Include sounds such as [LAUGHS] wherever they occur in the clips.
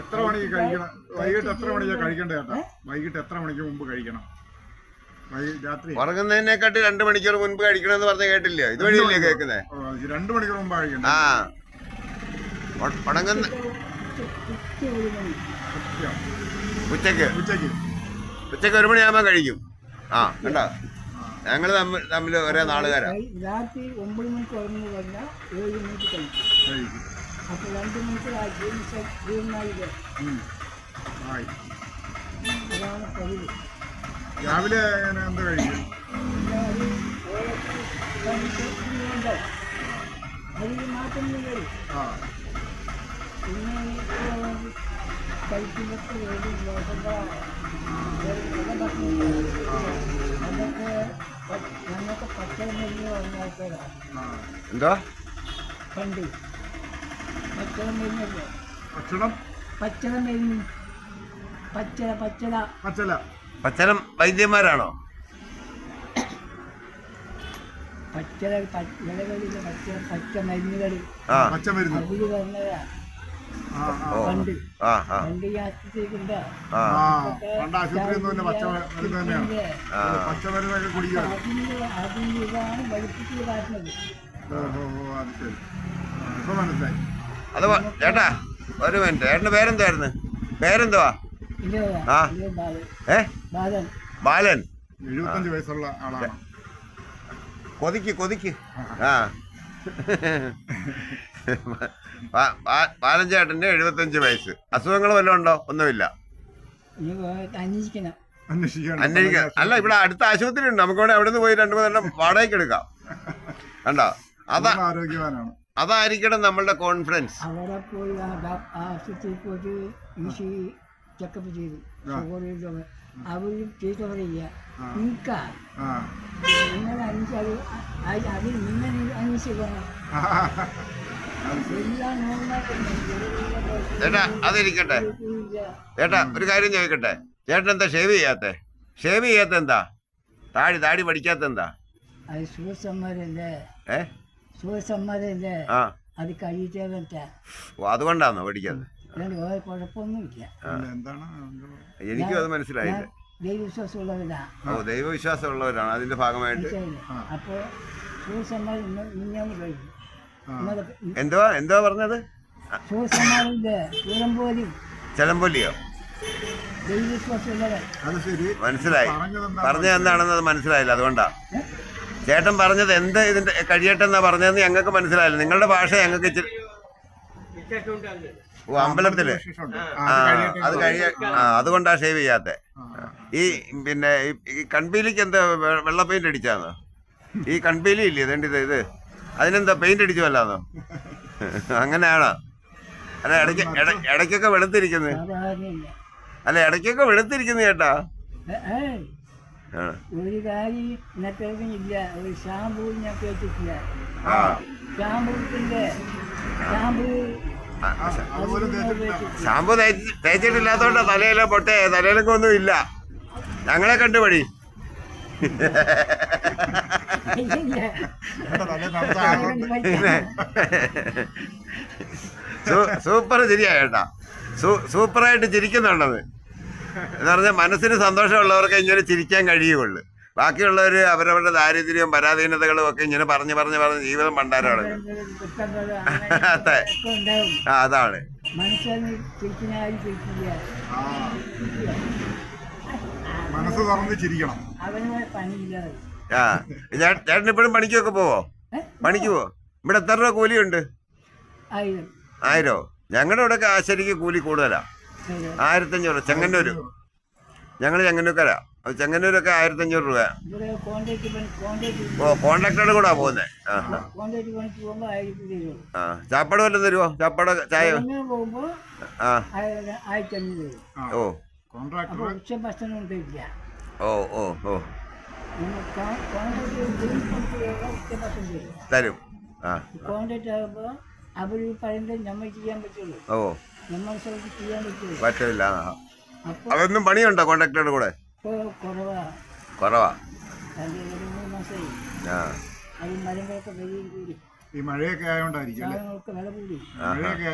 എത്ര മണിക്ക് കഴിക്കണം? വൈകിട്ട് എത്ര മണിക്കാ കഴിക്കണ്ട ചേട്ടാ വൈകിട്ട് എത്ര മണിക്ക് മുമ്പ് കഴിക്കണം? രാത്രി ഉറങ്ങുന്നതിനെക്കാട്ടി രണ്ടു മണിക്കൂർ മുൻപ് കഴിക്കണമെന്ന് പറഞ്ഞ കേട്ടില്ല? ഇതുവഴിയല്ലേ കേൾക്കുന്നേ? രണ്ട് മണിക്കൂർ മുമ്പ് കഴിക്കണം ആ. ഉണങ്ങുന്ന ഉച്ച ഒരു മണി ഉച്ചയ്ക്ക് ഉച്ചയ്ക്ക് ഒരു മണിയാകുമ്പോൾ കഴിക്കും. ആ കണ്ടോ? ഞങ്ങൾ തമ്മിൽ തമ്മിൽ ഒരേ നാളുകാരാണ് രാത്രി ഒമ്പത് മണിക്ക് ഉറങ്ങി കഴിഞ്ഞാൽ ഏഴ് മണിക്ക് കഴിക്കും. അപ്പോൾ രണ്ട് ആയി. അതാണ് പതിവ്. രാവിലെ എന്താ കഴിക്കും? അതിൽ വരും പിന്നെ ദോശ അതൊക്കെ ഞങ്ങൾക്ക് എന്തോ? പണ്ട്. ഭക്ഷണം? പച്ചല പച്ചരം വൈദ്യന്മാരാണോ? ഇലകളിലെ പച്ച പച്ച മരുന്നുകൾ ആ. പച്ചമരുന്ന്. അതിൽ ആ ആ. പണ്ട്. ആ ആ. പണ്ട് ഈ ആശുപത്രിക്കുണ്ട് ആ. ആ പണ്ട് ആശുപത്രിയിൽ നിന്ന് തന്നെ. പച്ചമരുന്ന് തന്നെയാണ് ആ. പച്ചമരുന്നൊക്കെ കുടിക്കുക അതിന്റെ അതിന്റെ ഇതാണ് വെളുപ്പിച്ച് കാട്ടുന്നത്. ഓ ഓ ഓ അത് ശരി. ആ, ഇപ്പൊ മനസ്സിലായി. അത് ചേട്ടാ ഒരു മിനിറ്റ്. ചേട്ടന്റെ പേരെന്തായിരുന്നു? പേരെന്തുവാ? ഇല്ല ആ. ബാലൻ ഏ? ബാലൻ. എഴുപത്തഞ്ച് വയസ്സുള്ള ആളാണ്. കൊതിക്ക് കൊതിക്ക്. ആ. [LAUGHS] ബാലൻ ചേട്ടന്റെ എഴുപത്തഞ്ച് വയസ്സ്. അസുഖങ്ങൾ വല്ലതും ഉണ്ടോ? ഒന്നുമില്ല. അന്വേഷിക്കണം. അല്ല ഇവിടെ അടുത്ത ആശുപത്രി ഉണ്ട് നമുക്ക് അവിടെ അവിടെ നിന്ന് പോയി രണ്ടു മൂന്നെണ്ണം വാടകയ്ക്ക് എടുക്കാം. കണ്ടോ? അതാ ആരോഗ്യവാനാണ് അതായിരിക്കണം നമ്മളുടെ കോൺഫിഡൻസ് അവിടെ പോയി ആ ഡോക്- ആ ആശുപത്രിയിൽ പോയിട്ട് ഈ സി ചെക്കപ്പ് ചെയ്തു അവർ നിൽക്കാ ആ. നിങ്ങൾ അന്വേഷിച്ച് അത് അത് നിങ്ങൾ ശരി. എല്ലാം ചേട്ടാ അതിരിക്കട്ടെ. ചേട്ടാ ഒരു കാര്യം ചോദിക്കട്ടെ? ചേട്ടൻ എന്താ ഷേവ് ചെയ്യാത്തെ? ഷേവ് ചെയ്യാത്ത എന്താ? താടി താടി പഠിക്കാത്ത എന്താ? അത് സുഖസമ്മതല്ലേ ഏ? അത് കഴിയിട്ടേ ഓ അതുകൊണ്ടാണോ കുഴപ്പമൊന്നുമില്ല. എന്താ? എനിക്കും അത് മനസ്സിലായില്ല. ദൈവവിശ്വാസമുള്ളവരാണ് ഓ ദൈവവിശ്വാസമുള്ളവരാണ് അതിന്റെ ഭാഗമായിട്ട്. അപ്പോൾ മിഞ്ഞാന്ന് കഴിഞ്ഞു. ഇന്നലെ എന്തുവാ? എന്തുവാ പറഞ്ഞത്? ദൈവവിശ്വാസമുള്ളവർ അത് ശരി. മനസ്സിലായി. പറഞ്ഞു പറഞ്ഞത് എന്താണെന്ന് അത് മനസ്സിലായില്ല. അതുകൊണ്ടാ. ചേട്ടൻ പറഞ്ഞത് എന്ത് ഇതിന്റെ കഴിയട്ടെന്നാ പറഞ്ഞതെന്ന് ഞങ്ങൾക്ക് മനസ്സിലായില്ല. നിങ്ങളുടെ ഭാഷ ഞങ്ങൾക്ക് ഇച്ചിരി ഓ അമ്പലത്തിൽ. ആ അത് കഴിയ ആ അതുകൊണ്ടാ ഷേവ് ചെയ്യാത്തെ. ഈ പിന്നെ ഈ- കൺപീലിക്ക് എന്താ വെള്ള പെയിന്റ് അടിച്ചാന്നോ? ഈ കൺപീലി ഇല്ലേ? ഇതേണ്ട ഇത് അതിനെന്താ പെയിന്റ് അടിച്ചു അല്ലാന്നോ അങ്ങനെയാണോ? അല്ല ഇടയ്ക്ക് ഇട- ഇടയ്ക്കൊക്കെ വെളുത്തിരിക്കുന്നത് അല്ല ഇടയ്ക്കൊക്കെ വെളുത്തിരിക്കുന്നു ചേട്ടാ. ഒരു കാര്യം ഇന്നത്തെ ഇല്ല ഒരു ഷാമ്പൂ ഞാൻ കേട്ടിട്ടില്ല. ഷാമ്പൂത്തിന്റെ ഷാമ്പൂ. ഷാമ്പു തേച്ച് തലയിലെ പൊട്ടെ. തലയിലൊക്കെ ഒന്നും ഇല്ല. ഞങ്ങളെ കണ്ടുപടി ചേട്ടാ, തലേ സൂപ്പർ ചിരിയാ ചേട്ടാ. സൂപ്പറായിട്ട് ചിരിക്കുന്നുണ്ടത്. എന്ന് പറഞ്ഞാൽ മനസ്സിന് സന്തോഷമുള്ളവർക്ക് ഇങ്ങനെ ചിരിക്കാൻ കഴിയുള്ളൂ ബാക്കിയുള്ളവർ അവരവരുടെ ദാരിദ്ര്യവും പരാധീനതകളും ഒക്കെ ഇങ്ങനെ പറഞ്ഞു പറഞ്ഞു പറഞ്ഞ് ജീവിതം പണ്ടാരാണ് അതെ. ആ അതാണ്. മനസ്സ് തുറന്ന് ചിരിക്കണം. ആ ചേട്ടൻ ഇപ്പോഴും പണിക്കൊക്കെ പോവോ? പണിക്ക് പോവോ? ഇവിടെ എത്ര രൂപ കൂലിയുണ്ട്? ആയിരം. ആയിരോ? ഞങ്ങളുടെ ഇവിടെ ആശരിക്ക് കൂലി കൂടുതലാ. ആയിരം. ആയിരത്തഞ്ഞൂറ് ചെങ്ങന്നൂർ ഞങ്ങൾ ചെങ്ങന്നൂർക്കാരാ. അപ്പൊ ചെങ്ങന്നൂരൊക്കെ ആയിരത്തഞ്ഞൂറ് രൂപ ഓ കോണ്ടാക്ടറുടെ കൂടാ പോകുന്നത് ആ ചാപ്പാട് വല്ലതും തരുമോ ചാപ്പാട് ചായ? ഓ. ഓ ഓ ഓ. തരും. ആ കോൺട്രാക്ട് ആകുമ്പോൾ അവർ പറയുന്നത് നമ്മൾ ചെയ്യാൻ പറ്റുള്ളൂ. ഓ. പറ്റില്ല. അതൊന്നും പണിയുണ്ടോ കോണ്ടാക്ടറുടെ കൂടെ? കുറവാ. ആ. ഈ മഴയൊക്കെ ആയോണ്ടായിരിക്കും മഴയൊക്കെ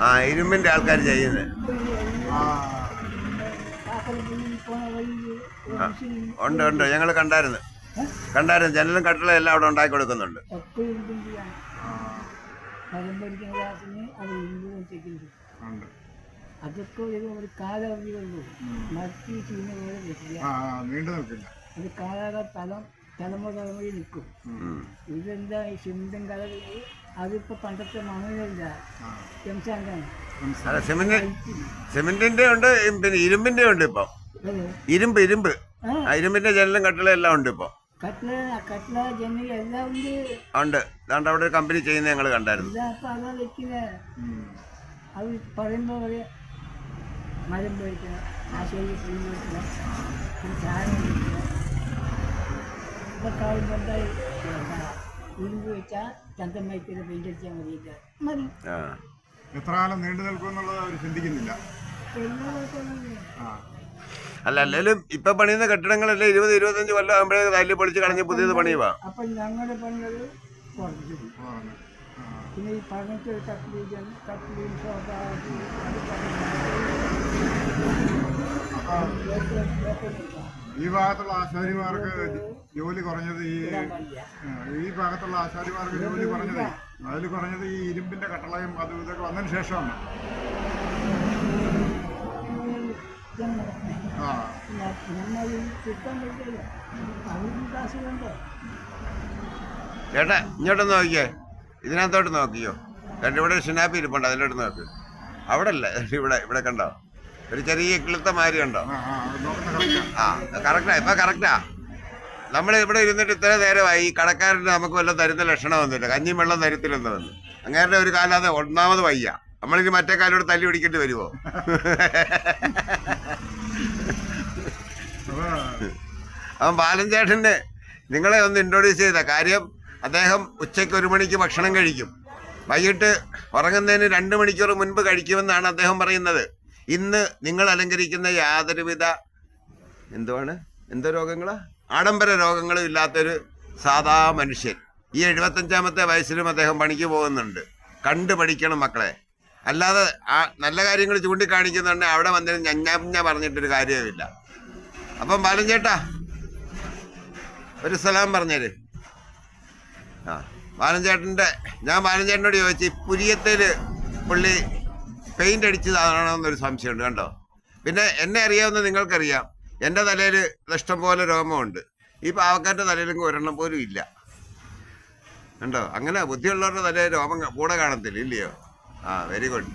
ആ ഇരുമ്പിന്റെ ആൾക്കാർ ചെയ്യുന്നത് ഉണ്ട്. ഉണ്ട് ഞങ്ങൾ കണ്ടായിരുന്നു. കണ്ടായിരുന്നു. ജനലും കട്ടിലും എല്ലാം അവിടെ ഉണ്ടാക്കി കൊടുക്കുന്നുണ്ട്. മരം പഠിക്കുന്ന ക്ലാസ്സിന് അത് വെച്ചിട്ടുണ്ട് ഉണ്ട്. അതൊക്കെ ഒരു ഒരു കാലാവധിയുള്ളൂ മറ്റ് ചീന പോലെ പറ്റില്ല ആ ആ, നീണ്ടു നിൽക്കില്ല. അത് കാലാകാല തലം തലമുറ തലമുറയിൽ നിൽക്കും. ഇതെന്താ ഈ സിമെന്റും കലകൾ? അതിപ്പോ പണ്ടത്തെ മണലല്ല സിമെന്റിന്റെ ഉണ്ട് പിന്നെ ഇരുമ്പിന്റെ ഉണ്ട് ഇപ്പൊ. ഇരുമ്പ് ഇരുമ്പ്. ഇരുമ്പിന്റെ ജനലും കട്ടിലും എല്ലാം ഉണ്ട് ഇപ്പൊ. കട്ട്ല കട്ട്ല ജനൽ എല്ലാം ഉണ്ട്. ഉണ്ട്. അതുകൊണ്ട് അവിടെ ഒരു കമ്പനി ചെയ്യുന്നത് ഞങ്ങൾ കണ്ടായിരുന്നു. അപ്പം അതാ വെക്കുന്നത് പറയുമ്പോൾ മരം പുളി ഇരുമ്പ് വെച്ചാൽ ചന്തം പെയിന്റ് അടിച്ചാൽ മതി. എത്ര കാലം നീണ്ടു നിൽക്കും എന്നുള്ളത് അവർ ചിന്തിക്കുന്നില്ല. എല്ലാ കുഴപ്പമൊന്നുമില്ല ആ. അല്ല അല്ലെങ്കിലും ഇപ്പൊ പണിയുന്ന കെട്ടിടങ്ങളല്ലേ ഇരുപത് ഇരുപത്തഞ്ച് കൊല്ലം ആകുമ്പോഴേ തല്ലി പൊളിച്ച് കളഞ്ഞ് പുതിയത് പണിയുവാ? അപ്പം കുറച്ചു പിന്നെ ഈ ഈ ഭാഗത്തുള്ള ആശാരിമാർക്ക് ജോലി കുറഞ്ഞത് ഈ ഈ ഭാഗത്തുള്ള ആശാരിമാർക്ക് ജോലി കുറഞ്ഞത്. അതിൽ കുറഞ്ഞത് ഈ ഇരുമ്പിന്റെ കട്ടളയും അതും ഇതൊക്കെ വന്നതിന് ശേഷമാണ്. ചേട്ടാ ഇങ്ങോട്ടൊന്ന് നോക്കിയേ. ഇതിനകത്തോട്ട് നോക്കിയോ? കണ്ട് ഇവിടെ ഷിനാപ്പി ഇരിപ്പുണ്ട് അതിലോട്ട് നോക്ക്. അവിടെ അല്ല ഇവിടെ ഇവിടെ കണ്ടോ? ഒരു ചെറിയ കിളുത്ത മാരി ഉണ്ടോ ആ കറക്റ്റാ ഇപ്പൊ കറക്റ്റാ നമ്മൾ ഇവിടെ ഇരുന്നിട്ട് ഇത്ര നേരമായി കടക്കാരന് നമുക്ക് വല്ല തരുന്ന ലക്ഷണം ഒന്നുമില്ല. കഞ്ഞിയും വെള്ളം തരത്തില്ലെന്ന് വന്ന് അങ്ങേരുടെ ഒരു കാലം അത് ഒന്നാമത് വയ്യ. നമ്മളിനി മറ്റേ കാലോട് തല്ലി പിടിക്കേണ്ടി വരുമോ [LAUGHS] അവൻ ബാലൻ ചേട്ടന്റെ നിങ്ങളെ ഒന്ന് ഇൻട്രൊഡ്യൂസ് ചെയ്ത കാര്യം അദ്ദേഹം ഉച്ചയ്ക്ക് ഒരു മണിക്ക് ഭക്ഷണം കഴിക്കും. വൈകിട്ട് ഉറങ്ങുന്നതിന് രണ്ട് മണിക്കൂർ മുൻപ് കഴിക്കുമെന്നാണ് അദ്ദേഹം പറയുന്നത്. ഇന്ന് നിങ്ങൾ അലങ്കരിക്കുന്ന യാതൊരുവിധ എന്തുവാണ്? എന്തോ രോഗങ്ങളാ? ആഡംബര രോഗങ്ങളും ഇല്ലാത്തൊരു സാധാ മനുഷ്യൻ. ഈ എഴുപത്തഞ്ചാമത്തെ വയസ്സിലും അദ്ദേഹം പണിക്ക് പോകുന്നുണ്ട്. കണ്ടു പഠിക്കണം മക്കളെ. അല്ലാതെ ആ നല്ല കാര്യങ്ങൾ ചൂണ്ടിക്കാണിക്കുന്നുണ്ട്. അവിടെ വന്നിട്ട് ഞഞ്ഞ പറഞ്ഞിട്ടൊരു കാര്യവുമില്ല. അപ്പം ബാലൻ ചേട്ടാ ഒരു സ്ഥലം പറഞ്ഞേര്. ആ ബാലഞ്ചേട്ടന്റെ ഞാൻ ബാലഞ്ചേട്ടനോട് ചോദിച്ചു ഈ പുരിയത്തേൽ പുള്ളി പെയിന്റ് അടിച്ചതാണോ എന്നൊരു സംശയമുണ്ട് കണ്ടോ? പിന്നെ എന്നെ അറിയാവുന്ന നിങ്ങൾക്കറിയാം എന്റെ തലയിൽ ഇഷ്ടം പോലെ രോമമുണ്ട്. ഈ പാവക്കാരുടെ തലയിലും ഒരെണ്ണം പോലും ഇല്ല. കണ്ടോ? അങ്ങനെ ബുദ്ധിയുള്ളവരുടെ തലയിൽ രോമം കൂടെ കാണത്തില്ല ഇല്ലയോ? ആ വെരി ഗുഡ്